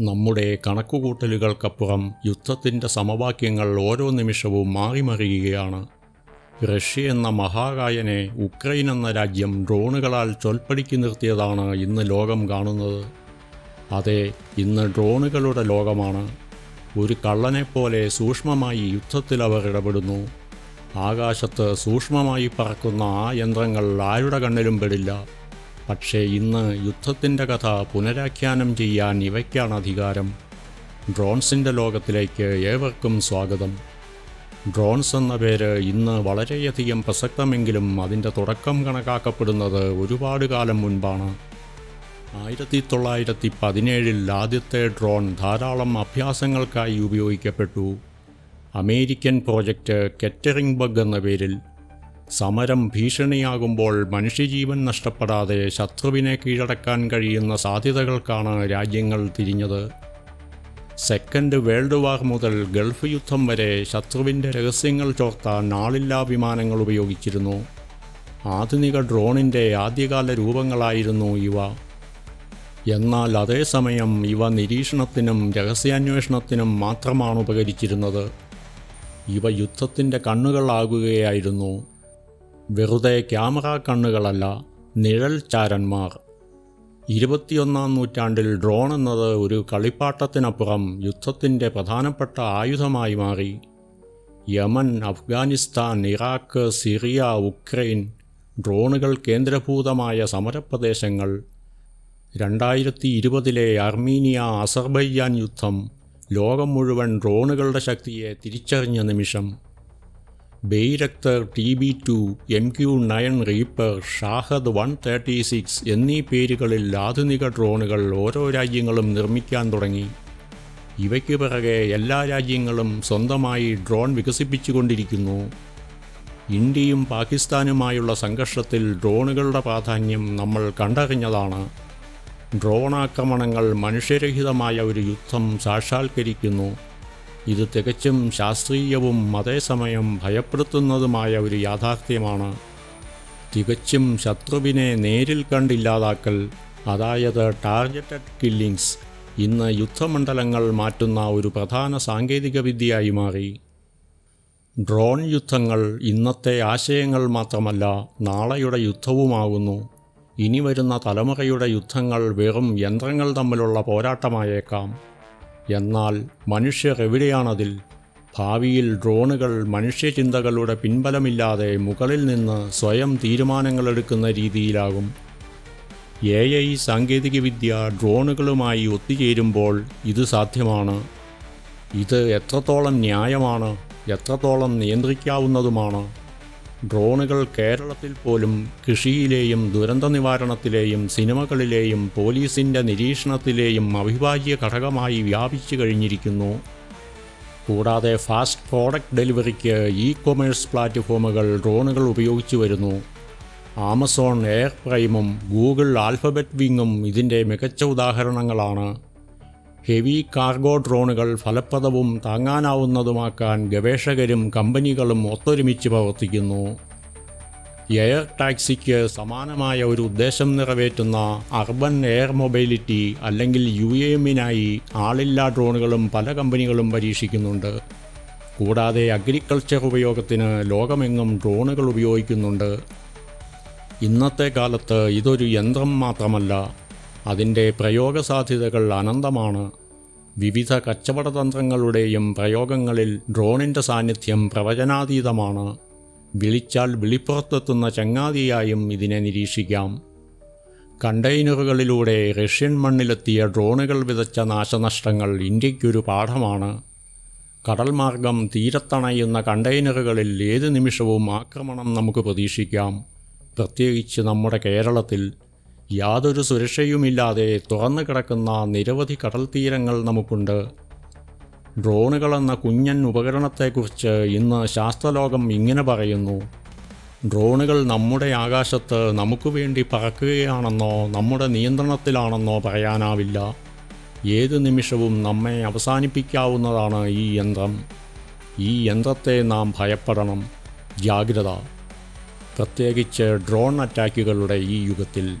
നമ്മുടെ കണക്കുകൂട്ടലുകൾക്കപ്പുറം യുദ്ധത്തിന്റെ സമവാക്യങ്ങൾ ഓരോ നിമിഷവും മാറിമറിയുകയാണ്. റഷ്യ എന്ന മഹാകായനെ ഉക്രൈൻ എന്ന രാജ്യം ഡ്രോണുകളാൽ ചൊൽപ്പടിക്ക് നിർത്തിയതാണ് ഇന്ന് ലോകം കാണുന്നത്. അതെ ഇന്ന് ഡ്രോണുകളുടെ ലോകമാണ്. ഒരു കള്ളനെപ്പോലെ സൂക്ഷ്മമായി യുദ്ധത്തിൽ അവർ ഇടപെടുന്നു. ആകാശത്ത് സൂക്ഷ്മമായി പറക്കുന്ന ആ യന്ത്രങ്ങൾ ആരുടെ കണ്ണിലും പെടില്ല. പക്ഷേ ഇന്ന് യുദ്ധത്തിന്റെ കഥ പുനരാഖ്യാനം ചെയ്യാൻ ഇവയ്ക്കാണ് അധികാരം. ഡ്രോൺസിന്റെ ലോകത്തിലേക്ക് ഏവർക്കും സ്വാഗതം. ഡ്രോൺസ് എന്ന പേര് ഇന്ന് വളരെയധികം പ്രസക്തമെങ്കിലും അതിന്റെ തുടക്കം കണക്കാക്കപ്പെടുന്നത് ഒരുപാട് കാലം മുൻപാണ്. ആയിരത്തി തൊള്ളായിരത്തി പതിനേഴിൽ ആദ്യത്തെ ഡ്രോൺ ധാരാളം അഭ്യാസങ്ങൾക്കായി ഉപയോഗിക്കപ്പെട്ടു. അമേരിക്കൻ പ്രോജക്റ്റ് കെറ്ററിംഗ് ബഗ് എന്ന പേരിൽ സമരം ഭീഷണിയാകുമ്പോൾ മനുഷ്യജീവൻ നഷ്ടപ്പെടാതെ ശത്രുവിനെ കീഴടക്കാൻ കഴിയുന്ന സാധ്യതകൾക്കാണ് രാജ്യങ്ങൾ തിരിഞ്ഞത്. സെക്കൻഡ് വേൾഡ് വാർ മുതൽ ഗൾഫ് യുദ്ധം വരെ ശത്രുവിന്റെ രഹസ്യങ്ങൾ ചോർത്താൻ ആളില്ലാ വിമാനങ്ങൾ ഉപയോഗിച്ചിരുന്നു. ആധുനിക ഡ്രോണിന്റെ ആദ്യകാല രൂപങ്ങളായിരുന്നു ഇവ. എന്നാൽ അതേസമയം ഇവ നിരീക്ഷണത്തിനും രഹസ്യാന്വേഷണത്തിനും മാത്രമാണ് ഉപകരിച്ചിരുന്നത്. ഇവ യുദ്ധത്തിന്റെ കണ്ണുകളാകുകയായിരുന്നു. വെറുതെ ക്യാമറ കണ്ണുകളല്ല നിഴൽ ചാരന്മാർ. ഇരുപത്തിയൊന്നാം നൂറ്റാണ്ടിൽ ഡ്രോൺ എന്നത് ഒരു കളിപ്പാട്ടത്തിനപ്പുറം യുദ്ധത്തിന്റെ പ്രധാനപ്പെട്ട ആയുധമായി മാറി. Yemen Afghanistan Iraq Syria Ukraine ഡ്രോണുകൾ കേന്ദ്രഭൂതമായ സമരപ്രദേശങ്ങൾ. രണ്ടായിരത്തി ഇരുപതിലെ അർമീനിയ അസർബൈജാൻ യുദ്ധം ലോകം മുഴുവൻ ഡ്രോണുകളുടെ ശക്തിയെ തിരിച്ചറിഞ്ഞ നിമിഷം. Bayraktar T B two M Q nine Reaper Shahed one thirty six എന്നീ പേരുകളിൽ ആധുനിക ഡ്രോണുകൾ ഓരോ രാജ്യങ്ങളും നിർമ്മിക്കാൻ തുടങ്ങി. ഇവയ്ക്ക് പിറകെ എല്ലാ രാജ്യങ്ങളും സ്വന്തമായി ഡ്രോൺ വികസിപ്പിച്ചുകൊണ്ടിരിക്കുന്നു. ഇന്ത്യയും പാകിസ്ഥാനുമായുള്ള സംഘർഷത്തിൽ ഡ്രോണുകളുടെ പ്രാധാന്യം നമ്മൾ കണ്ടറിഞ്ഞതാണ്. ഡ്രോൺ ആക്രമണങ്ങൾ മനുഷ്യരഹിതമായ ഒരു യുദ്ധം സാക്ഷാത്കരിക്കുന്നു. ഇത് തികച്ചും ശാസ്ത്രീയവും അതേസമയം ഭയപ്പെടുത്തുന്നതുമായ ഒരു യാഥാർത്ഥ്യമാണ്. തികച്ചും ശത്രുവിനെ നേരിൽ കണ്ടില്ലാതാക്കൽ അതായത് ടാർഗറ്റഡ് കില്ലിങ്സ് ഇന്ന് യുദ്ധമണ്ഡലങ്ങൾ മാറ്റുന്ന ഒരു പ്രധാന സാങ്കേതികവിദ്യയായി മാറി. ഡ്രോൺ യുദ്ധങ്ങൾ ഇന്നത്തെ ആശയങ്ങൾ മാത്രമല്ല നാളെയുടെ യുദ്ധവുമാകുന്നു ഇനി വരുന്ന തലമുറയുടെ യുദ്ധങ്ങൾ വെറും യന്ത്രങ്ങൾ തമ്മിലുള്ള പോരാട്ടമായേക്കാം. എന്നാൽ മനുഷ്യർ എവിടെയാണതിൽ? ഭാവിയിൽ ഡ്രോണുകൾ മനുഷ്യചിന്തകളുടെ പിൻബലമില്ലാതെ മുകളിൽ നിന്ന് സ്വയം തീരുമാനങ്ങളെടുക്കുന്ന രീതിയിലാകും. എ ഐ സാങ്കേതികവിദ്യ ഡ്രോണുകളുമായി ഒത്തുചേരുമ്പോൾ ഇത് സാധ്യമാണ്. ഇത് എത്രത്തോളം ന്യായമാണ് എത്രത്തോളം നിയന്ത്രിക്കാവുന്നതുമാണ്. ഡ്രോണുകൾ കേരളത്തിൽ പോലും കൃഷിയിലെയും ദുരന്ത നിവാരണത്തിലെയും സിനിമകളിലെയും പോലീസിന്റെ നിരീക്ഷണത്തിലെയും അവിഭാജ്യ ഘടകമായി വ്യാപിച്ചു കഴിഞ്ഞിരിക്കുന്നു. കൂടാതെ ഫാസ്റ്റ് പ്രോഡക്റ്റ് ഡെലിവറിക്ക് ഇ കൊമേഴ്സ് പ്ലാറ്റ്ഫോമുകൾ ഡ്രോണുകൾ ഉപയോഗിച്ചു വരുന്നു. ആമസോൺ എയർ പ്രൈമും ഗൂഗിൾ ആൽഫബറ്റ് വിങ്ങും ഇതിന്റെ മികച്ച ഉദാഹരണങ്ങളാണ്. ഹെവി കാർഗോ ഡ്രോണുകൾ ഫലപ്രദവും താങ്ങാനാവുന്നതുമാക്കാൻ ഗവേഷകരും കമ്പനികളും ഒത്തൊരുമിച്ച് പ്രവർത്തിക്കുന്നു. എയർ ടാക്സിക്ക് സമാനമായ ഒരു ഉദ്ദേശം നിറവേറ്റുന്ന അർബൻ എയർ മൊബൈലിറ്റി അല്ലെങ്കിൽ യു എമ്മിനായി ആളില്ലാ ഡ്രോണുകളും പല കമ്പനികളും പരീക്ഷിക്കുന്നുണ്ട്. കൂടാതെ അഗ്രികൾച്ചർ ഉപയോഗത്തിന് ലോകമെങ്ങും ഡ്രോണുകൾ ഉപയോഗിക്കുന്നുണ്ട്. ഇന്നത്തെ കാലത്ത് ഇതൊരു യന്ത്രം മാത്രമല്ല അതിന്റെ പ്രയോഗസാധ്യതകൾ അനന്തമാണ്. വിവിധ കച്ചവട തന്ത്രങ്ങളുടെയും പ്രയോഗങ്ങളിൽ ഡ്രോണിന്റെ സാന്നിധ്യം പ്രവചനാതീതമാണ്. വിളിച്ചാൽ വിളിപ്പുറത്തെത്തുന്ന ചങ്ങാതിയായും ഇതിനെ നിരീക്ഷിക്കാം. കണ്ടെയ്നറുകളിലൂടെ റഷ്യൻ മണ്ണിലെത്തിയ ഡ്രോണുകൾ വിതച്ച നാശനഷ്ടങ്ങൾ ഇന്ത്യയ്ക്കൊരു പാഠമാണ്. കടൽമാർഗം തീരത്തണയുന്ന കണ്ടെയ്നറുകളിൽ ഏത് നിമിഷവും ആക്രമണം നമുക്ക് പ്രതീക്ഷിക്കാം. പ്രത്യേകിച്ച് നമ്മുടെ കേരളത്തിൽ യാതൊരു സുരക്ഷയുമില്ലാതെ തുറന്നു കിടക്കുന്ന നിരവധി കടൽ തീരങ്ങൾ നമുക്കുണ്ട്. ഡ്രോണുകളെന്ന കുഞ്ഞൻ ഉപകരണത്തെക്കുറിച്ച് ഇന്ന് ശാസ്ത്രലോകം ഇങ്ങനെ പറയുന്നു. ഡ്രോണുകൾ നമ്മുടെ ആകാശത്ത് നമുക്ക് വേണ്ടി പറക്കുകയാണെന്നോ നമ്മുടെ നിയന്ത്രണത്തിലാണെന്നോ പറയാനാവില്ല. ഏത് നിമിഷവും നമ്മെ അവസാനിപ്പിക്കാവുന്നതാണ് ഈ യന്ത്രം. ഈ യന്ത്രത്തെ നാം ഭയപ്പെടണം. ജാഗ്രത. പ്രത്യേകിച്ച് ഡ്രോൺ അറ്റാക്കുകളുടെ ഈ യുഗത്തിൽ.